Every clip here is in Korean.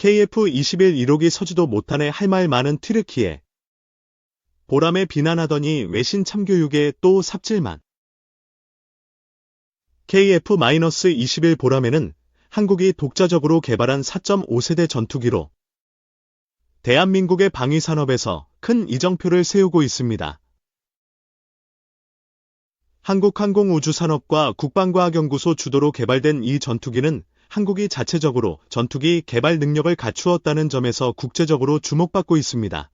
KF-21 1호기 서지도 못하네 할 말 많은 튀르키예. 보람에 비난하더니 외신 참교육에 또 삽질만. KF-21 보람에는 한국이 독자적으로 개발한 4.5세대 전투기로 대한민국의 방위산업에서 큰 이정표를 세우고 있습니다. 한국항공우주산업과 국방과학연구소 주도로 개발된 이 전투기는 한국이 자체적으로 전투기 개발 능력을 갖추었다는 점에서 국제적으로 주목받고 있습니다.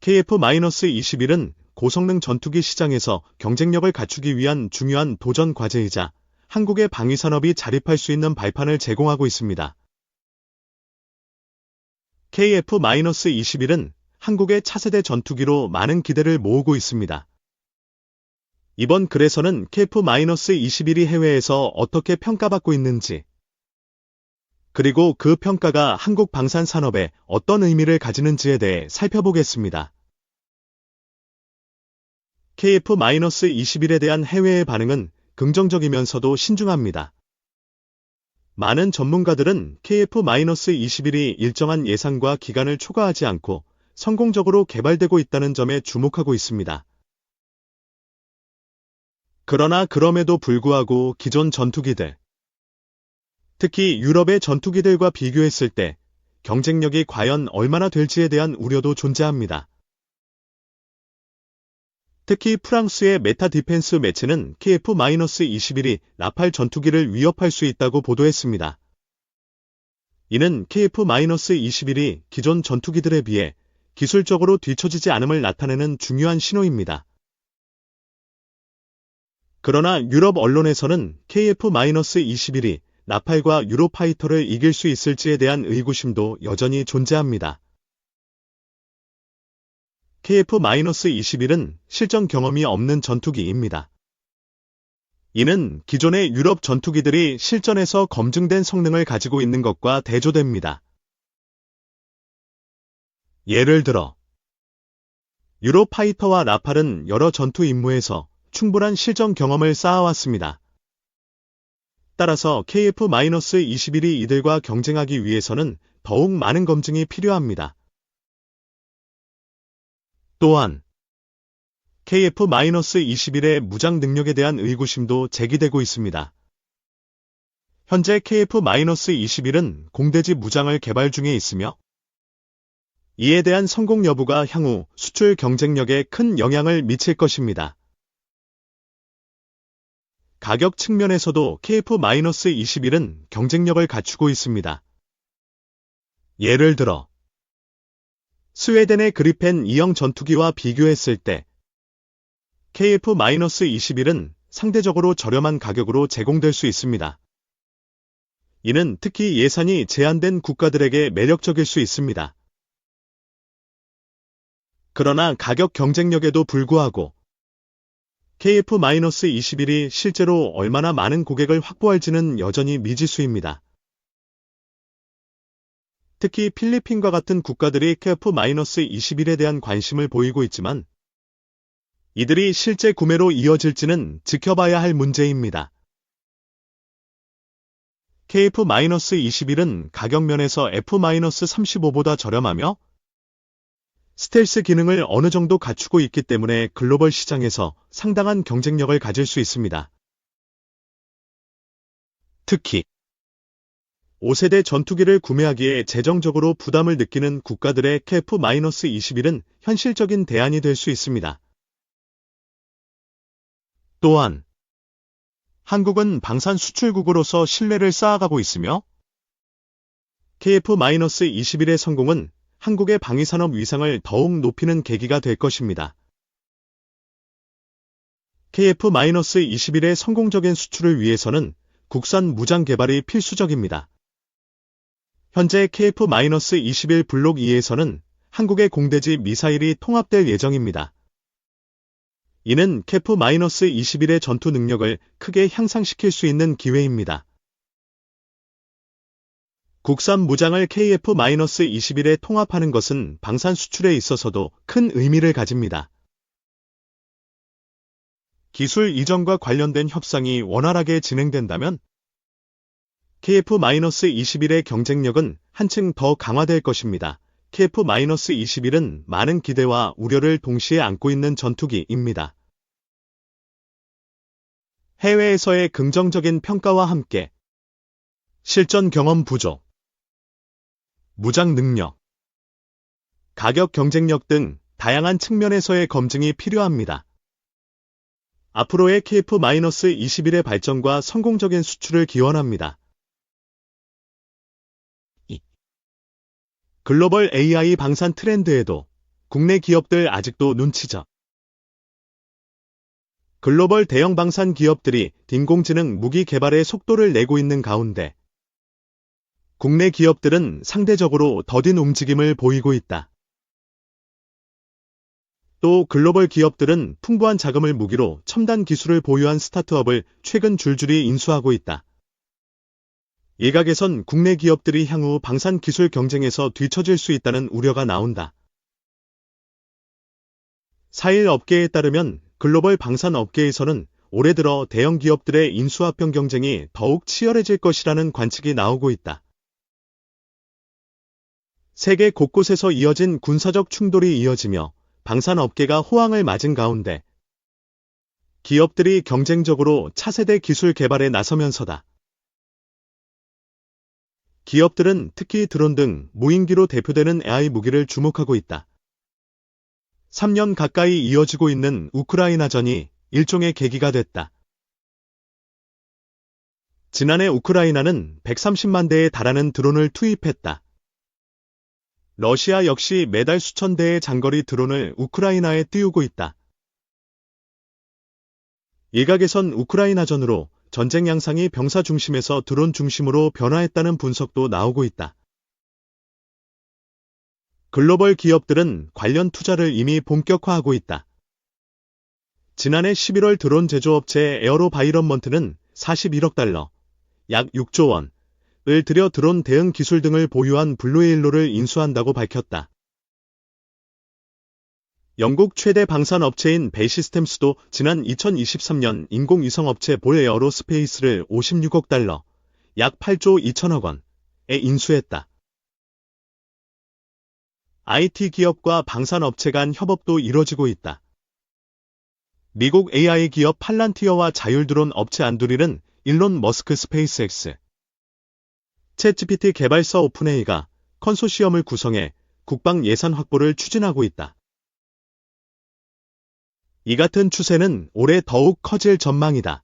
KF-21은 고성능 전투기 시장에서 경쟁력을 갖추기 위한 중요한 도전 과제이자 한국의 방위산업이 자립할 수 있는 발판을 제공하고 있습니다. KF-21은 한국의 차세대 전투기로 많은 기대를 모으고 있습니다. 이번 글에서는 KF-21이 해외에서 어떻게 평가받고 있는지, 그리고 그 평가가 한국 방산 산업에 어떤 의미를 가지는지에 대해 살펴보겠습니다. KF-21에 대한 해외의 반응은 긍정적이면서도 신중합니다. 많은 전문가들은 KF-21이 일정한 예산과 기간을 초과하지 않고 성공적으로 개발되고 있다는 점에 주목하고 있습니다. 그러나 그럼에도 불구하고 기존 전투기들, 특히 유럽의 전투기들과 비교했을 때 경쟁력이 과연 얼마나 될지에 대한 우려도 존재합니다. 특히 프랑스의 메타 디펜스 매체는 KF-21이 나팔 전투기를 위협할 수 있다고 보도했습니다. 이는 KF-21이 기존 전투기들에 비해 기술적으로 뒤처지지 않음을 나타내는 중요한 신호입니다. 그러나 유럽 언론에서는 KF-21이 나팔과 유로파이터를 이길 수 있을지에 대한 의구심도 여전히 존재합니다. KF-21은 실전 경험이 없는 전투기입니다. 이는 기존의 유럽 전투기들이 실전에서 검증된 성능을 가지고 있는 것과 대조됩니다. 예를 들어 유로파이터와 나팔은 여러 전투 임무에서 충분한 실전 경험을 쌓아왔습니다. 따라서 KF-21이 이들과 경쟁하기 위해서는 더욱 많은 검증이 필요합니다. 또한 KF-21의 무장 능력에 대한 의구심도 제기되고 있습니다. 현재 KF-21은 공대지 무장을 개발 중에 있으며 이에 대한 성공 여부가 향후 수출 경쟁력에 큰 영향을 미칠 것입니다. 가격 측면에서도 KF-21은 경쟁력을 갖추고 있습니다. 예를 들어 스웨덴의 그리펜 2형 전투기와 비교했을 때 KF-21은 상대적으로 저렴한 가격으로 제공될 수 있습니다. 이는 특히 예산이 제한된 국가들에게 매력적일 수 있습니다. 그러나 가격 경쟁력에도 불구하고 KF-21이 실제로 얼마나 많은 고객을 확보할지는 여전히 미지수입니다. 특히 필리핀과 같은 국가들이 KF-21에 대한 관심을 보이고 있지만 이들이 실제 구매로 이어질지는 지켜봐야 할 문제입니다. KF-21은 가격 면에서 F-35보다 저렴하며 스텔스 기능을 어느 정도 갖추고 있기 때문에 글로벌 시장에서 상당한 경쟁력을 가질 수 있습니다. 특히 5세대 전투기를 구매하기에 재정적으로 부담을 느끼는 국가들의 KF-21은 현실적인 대안이 될 수 있습니다. 또한 한국은 방산 수출국으로서 신뢰를 쌓아가고 있으며 KF-21의 성공은 한국의 방위산업 위상을 더욱 높이는 계기가 될 것입니다. KF-21의 성공적인 수출을 위해서는 국산 무장 개발이 필수적입니다. 현재 KF-21 블록 2에서는 한국의 공대지 미사일이 통합될 예정입니다. 이는 KF-21의 전투 능력을 크게 향상시킬 수 있는 기회입니다. 국산 무장을 KF-21에 통합하는 것은 방산 수출에 있어서도 큰 의미를 가집니다. 기술 이전과 관련된 협상이 원활하게 진행된다면 KF-21의 경쟁력은 한층 더 강화될 것입니다. KF-21은 많은 기대와 우려를 동시에 안고 있는 전투기입니다. 해외에서의 긍정적인 평가와 함께 실전 경험 부족, 무장 능력, 가격 경쟁력 등 다양한 측면에서의 검증이 필요합니다. 앞으로의 KF-21의 발전과 성공적인 수출을 기원합니다. 글로벌 AI 방산 트렌드에도 국내 기업들 아직도 눈치죠. 글로벌 대형 방산 기업들이 인공지능 무기 개발에 속도를 내고 있는 가운데 국내 기업들은 상대적으로 더딘 움직임을 보이고 있다. 또 글로벌 기업들은 풍부한 자금을 무기로 첨단 기술을 보유한 스타트업을 최근 줄줄이 인수하고 있다. 일각에선 국내 기업들이 향후 방산 기술 경쟁에서 뒤처질 수 있다는 우려가 나온다. 사일 업계에 따르면 글로벌 방산 업계에서는 올해 들어 대형 기업들의 인수합병 경쟁이 더욱 치열해질 것이라는 관측이 나오고 있다. 세계 곳곳에서 이어진 군사적 충돌이 이어지며 방산 업계가 호황을 맞은 가운데 기업들이 경쟁적으로 차세대 기술 개발에 나서면서다. 기업들은 특히 드론 등 무인기로 대표되는 AI 무기를 주목하고 있다. 3년 가까이 이어지고 있는 우크라이나전이 일종의 계기가 됐다. 지난해 우크라이나는 130만 대에 달하는 드론을 투입했다. 러시아 역시 매달 수천 대의 장거리 드론을 우크라이나에 띄우고 있다. 일각에선 우크라이나전으로 전쟁 양상이 병사 중심에서 드론 중심으로 변화했다는 분석도 나오고 있다. 글로벌 기업들은 관련 투자를 이미 본격화하고 있다. 지난해 11월 드론 제조업체 에어로바이런먼트는 41억 달러, 약 6조 원 을 들여 드론 대응 기술 등을 보유한 블루에일로를 인수한다고 밝혔다. 영국 최대 방산 업체인 베이시스템스도 지난 2023년 인공위성 업체 볼 에어로스페이스를 56억 달러, 약 8조 2천억 원에 인수했다. IT 기업과 방산 업체 간 협업도 이뤄지고 있다. 미국 AI 기업 팔란티어와 자율드론 업체 안두릴은 일론 머스크 스페이스X, 챗GPT 개발사 오픈AI가 컨소시엄을 구성해 국방 예산 확보를 추진하고 있다. 이 같은 추세는 올해 더욱 커질 전망이다.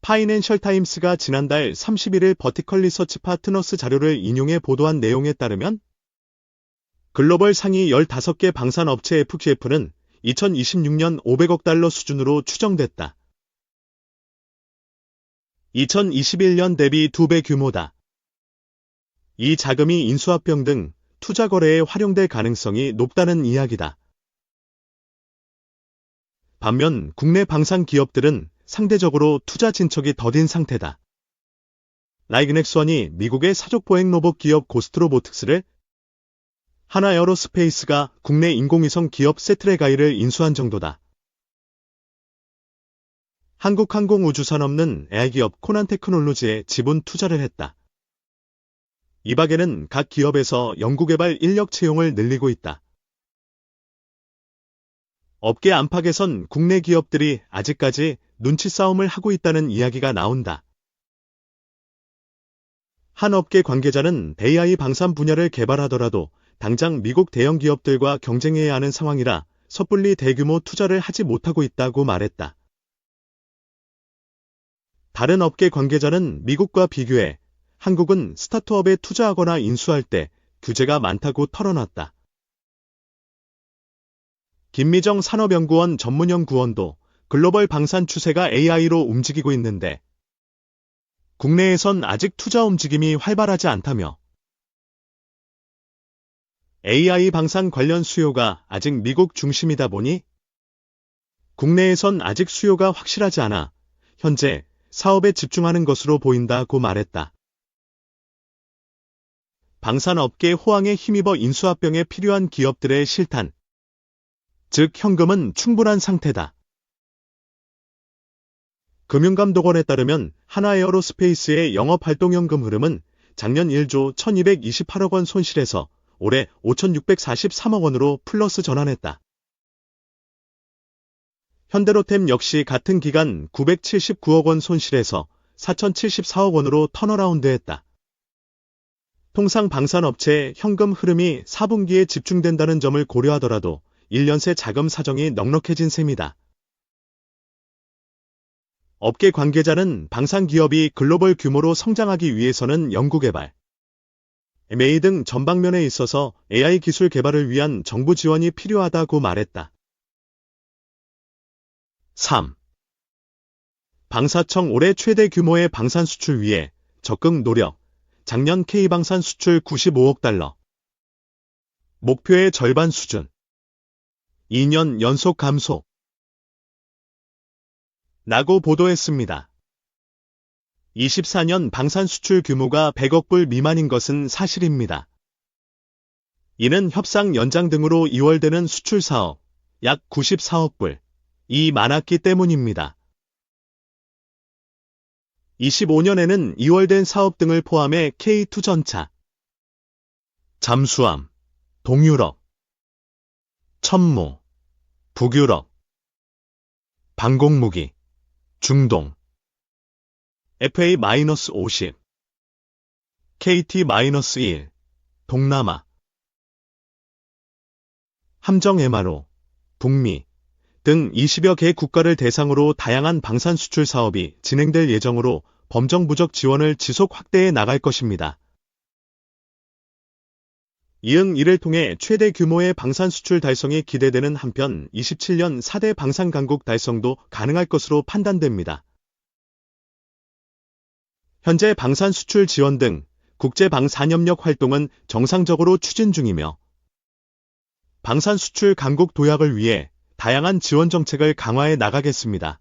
파이낸셜 타임스가 지난달 31일 버티컬 리서치 파트너스 자료를 인용해 보도한 내용에 따르면 글로벌 상위 15개 방산업체 FGF는 2026년 500억 달러 수준으로 추정됐다. 2021년 대비 2배 규모다. 이 자금이 인수합병 등 투자 거래에 활용될 가능성이 높다는 이야기다. 반면 국내 방산 기업들은 상대적으로 투자 진척이 더딘 상태다. 라이그넥스원이 미국의 사족 보행 로봇 기업 고스트로보틱스를 하나 에어로스페이스가 국내 인공위성 기업 세트레가이를 인수한 정도다. 한국항공우주산업은 AI 기업 코난테크놀로지에 지분 투자를 했다. 이박에는 각 기업에서 연구개발 인력 채용을 늘리고 있다. 업계 안팎에선 국내 기업들이 아직까지 눈치 싸움을 하고 있다는 이야기가 나온다. 한 업계 관계자는 AI 방산 분야를 개발하더라도 당장 미국 대형 기업들과 경쟁해야 하는 상황이라 섣불리 대규모 투자를 하지 못하고 있다고 말했다. 다른 업계 관계자는 미국과 비교해 한국은 스타트업에 투자하거나 인수할 때 규제가 많다고 털어놨다. 김미정 산업연구원 전문연구원도 글로벌 방산 추세가 AI로 움직이고 있는데 국내에선 아직 투자 움직임이 활발하지 않다며 AI 방산 관련 수요가 아직 미국 중심이다 보니 국내에선 아직 수요가 확실하지 않아 현재 사업에 집중하는 것으로 보인다고 말했다. 방산업계 호황에 힘입어 인수합병에 필요한 기업들의 실탄, 즉 현금은 충분한 상태다. 금융감독원에 따르면 하나에어로스페이스의 영업활동연금 흐름은 작년 1조 1228억 원 손실에서 올해 5643억 원으로 플러스 전환했다. 현대로템 역시 같은 기간 979억 원 손실에서 4074억 원으로 턴어라운드했다. 통상 방산업체의 현금 흐름이 4분기에 집중된다는 점을 고려하더라도 1년 새 자금 사정이 넉넉해진 셈이다. 업계 관계자는 방산 기업이 글로벌 규모로 성장하기 위해서는 연구개발, M&A 등 전방면에 있어서 AI 기술 개발을 위한 정부 지원이 필요하다고 말했다. 3. 방사청 올해 최대 규모의 방산 수출 위해 적극 노력. 작년 K방산 수출 95억 달러. 목표의 절반 수준. 2년 연속 감소. 라고 보도했습니다. 24년 방산 수출 규모가 100억 불 미만인 것은 사실입니다. 이는 협상 연장 등으로 이월되는 수출 사업 약 94억 불, 이 많았기 때문입니다. 25년에는 이월된 사업 등을 포함해 K2 전차, 잠수함, 동유럽, 천무, 북유럽, 방공무기, 중동, FA-50, KT-1, 동남아, 함정 MRO, 북미 등 20여 개 국가를 대상으로 다양한 방산 수출 사업이 진행될 예정으로 범정 부적 지원을 지속 확대해 나갈 것입니다. 이응 이를 통해 최대 규모의 방산 수출 달성이 기대되는 한편 27년 4대 방산 강국 달성도 가능할 것으로 판단됩니다. 현재 방산 수출 지원 등 국제 방산협력 활동은 정상적으로 추진 중이며 방산 수출 강국 도약을 위해 다양한 지원 정책을 강화해 나가겠습니다.